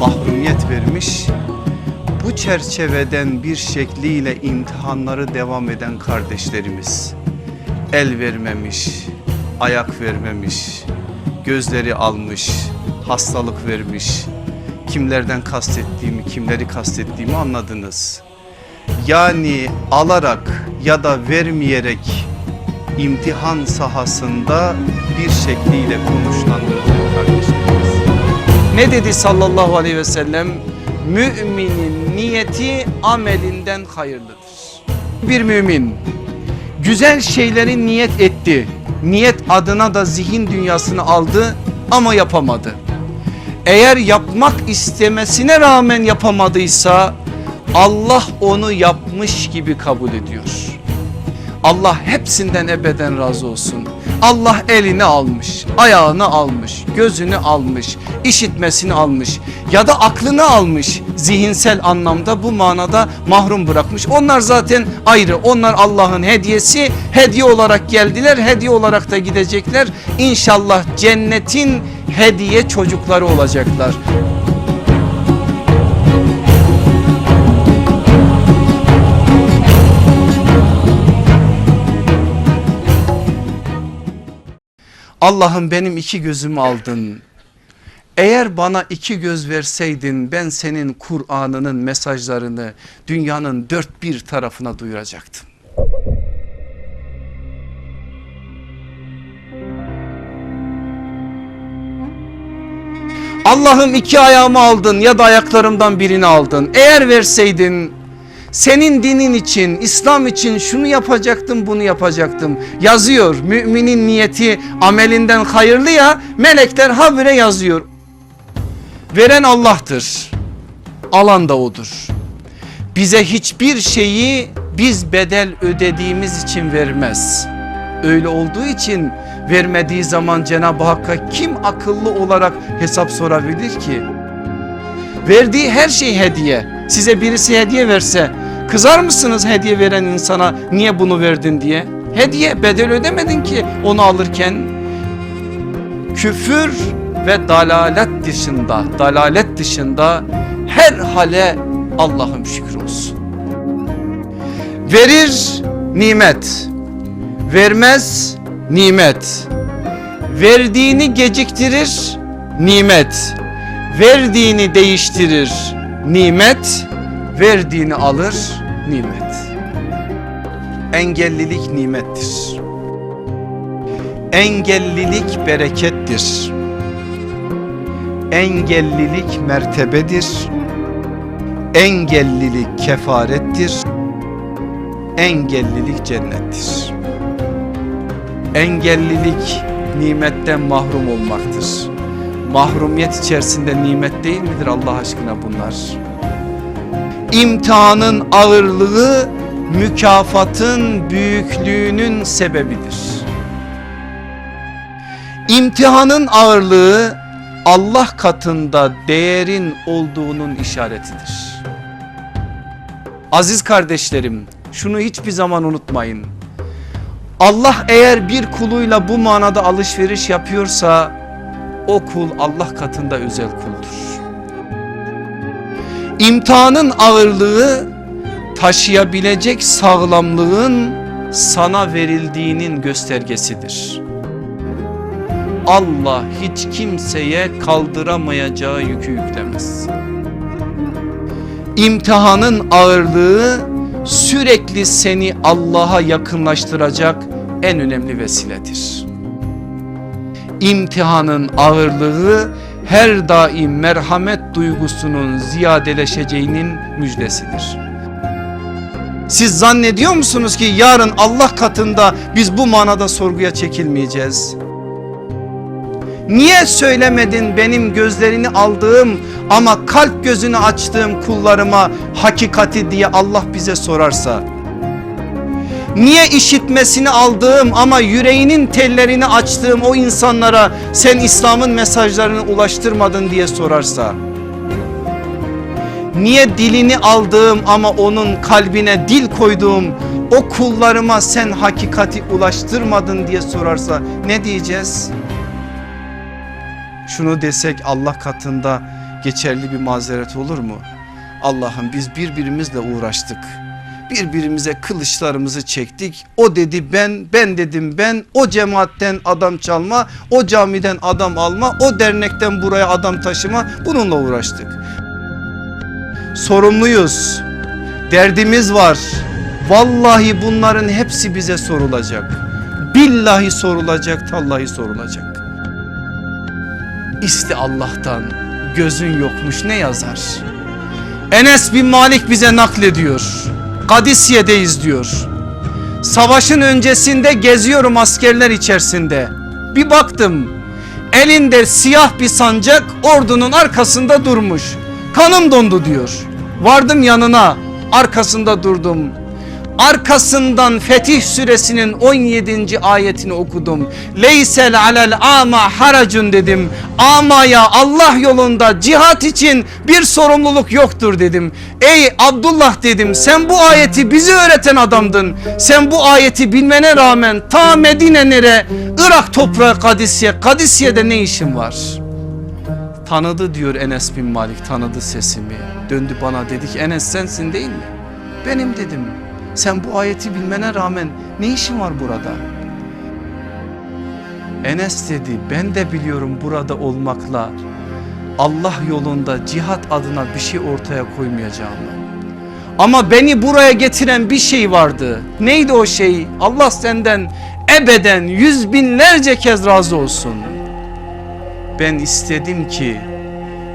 mahrumiyet vermiş. Bu çerçeveden bir şekliyle imtihanları devam eden kardeşlerimiz el vermemiş, ayak vermemiş, gözleri almış, hastalık vermiş. Kimlerden kastettiğimi, kimleri kastettiğimi anladınız. Yani alarak ya da vermeyerek imtihan sahasında bir şekliyle konuşulan muhterem kardeşlerimiz. Ne dedi sallallahu aleyhi ve sellem? Müminin niyeti amelinden hayırlıdır. Bir mümin güzel şeyleri niyet etti. Niyet adına da zihin dünyasını aldı ama yapamadı. Eğer yapmak istemesine rağmen yapamadıysa Allah onu yapmış gibi kabul ediyor. Allah hepsinden ebeden razı olsun. Allah elini almış, ayağını almış, gözünü almış, işitmesini almış ya da aklını almış. Zihinsel anlamda bu manada mahrum bırakmış. Onlar zaten ayrı. Onlar Allah'ın hediyesi. Hediye olarak geldiler, hediye olarak da gidecekler. İnşallah cennetin hediye çocukları olacaklar. Allah'ım benim iki gözümü aldın. Eğer bana iki göz verseydin ben senin Kur'an'ının mesajlarını dünyanın dört bir tarafına duyuracaktım. Allah'ım iki ayağımı aldın ya da ayaklarımdan birini aldın. Eğer verseydin senin dinin için, İslam için şunu yapacaktım, bunu yapacaktım. Yazıyor. Müminin niyeti amelinden hayırlı ya melekler habire yazıyor. Veren Allah'tır. Alan da odur. Bize hiçbir şeyi biz bedel ödediğimiz için vermez. Öyle olduğu için vermediği zaman Cenab-ı Hakk'a kim akıllı olarak hesap sorabilir ki? Verdiği her şey hediye. Size birisi hediye verse kızar mısınız hediye veren insana niye bunu verdin diye? Hediye bedel ödemedin ki onu alırken. Küfür ve dalalet dışında, dalalet dışında her hale Allah'ım şükür olsun. Verir nimet, vermez nimet. Verdiğini geciktirir nimet. Verdiğini değiştirir nimet. Verdiğini alır nimet. Engellilik nimettir. Engellilik berekettir. Engellilik mertebedir. Engellilik kefarettir. Engellilik cennettir. Engellilik nimetten mahrum olmaktır. Mahrumiyet içerisinde nimet değil midir Allah aşkına bunlar? İmtihanın ağırlığı mükafatın büyüklüğünün sebebidir. İmtihanın ağırlığı Allah katında değerin olduğunun işaretidir. Aziz kardeşlerim şunu hiçbir zaman unutmayın. Allah eğer bir kuluyla bu manada alışveriş yapıyorsa o kul Allah katında özel kuldur. İmtihanın ağırlığı taşıyabilecek sağlamlığın sana verildiğinin göstergesidir. Allah hiç kimseye kaldıramayacağı yükü yüklemez. İmtihanın ağırlığı sürekli seni Allah'a yakınlaştıracak en önemli vesiledir. İmtihanın ağırlığı her daim merhamet duygusunun ziyadeleşeceğinin müjdesidir. Siz zannediyor musunuz ki yarın Allah katında biz bu manada sorguya çekilmeyeceğiz? Niye söylemedin benim gözlerini aldığım ama kalp gözünü açtığım kullarıma hakikati diye Allah bize sorarsa? Niye işitmesini aldığım ama yüreğinin tellerini açtığım o insanlara sen İslam'ın mesajlarını ulaştırmadın diye sorarsa? Niye dilini aldığım ama onun kalbine dil koyduğum o kullarıma sen hakikati ulaştırmadın diye sorarsa ne diyeceğiz? Şunu desek Allah katında geçerli bir mazeret olur mu? Allah'ım biz birbirimizle uğraştık. Birbirimize kılıçlarımızı çektik. O dedi ben, ben dedim ben. O cemaatten adam çalma, o camiden adam alma, o dernekten buraya adam taşıma. Bununla uğraştık. Sorumluyuz. Derdimiz var. Vallahi bunların hepsi bize sorulacak. Billahi sorulacak, tallahi sorulacak. İste Allah'tan gözün yokmuş ne yazar? Enes bin Malik bize naklediyor. Kadisiye'deyiz diyor. Savaşın öncesinde geziyorum askerler içerisinde. Bir baktım elinde siyah bir sancak ordunun arkasında durmuş. Kanım dondu diyor. Vardım yanına arkasında durdum. Arkasından Fetih suresinin 17. ayetini okudum. Leysel alel ama haracun dedim. Amaya Allah yolunda cihat için bir sorumluluk yoktur dedim. Ey Abdullah dedim sen bu ayeti bize öğreten adamdın. Sen bu ayeti bilmene rağmen ta Medine nere Irak toprağı Kadisiye. Kadisiye'de ne işin var? Tanıdı diyor Enes bin Malik tanıdı sesimi. Döndü bana dedi ki Enes sensin değil mi? Benim dedim. Sen bu ayeti bilmene rağmen ne işin var burada? Enes dedi ben de biliyorum burada olmakla Allah yolunda cihat adına bir şey ortaya koymayacağımı. Ama beni buraya getiren bir şey vardı. Neydi o şey? Allah senden ebeden yüz binlerce kez razı olsun. Ben istedim ki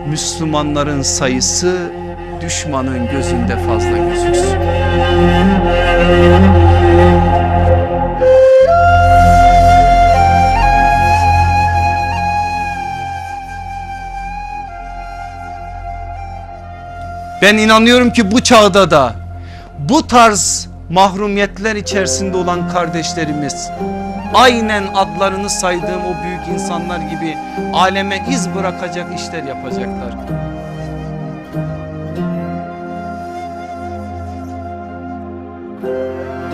Müslümanların sayısı düşmanın gözünde fazla gözüksün. Ben inanıyorum ki bu çağda da bu tarz mahrumiyetler içerisinde olan kardeşlerimiz aynen adlarını saydığım o büyük insanlar gibi aleme iz bırakacak işler yapacaklar. Música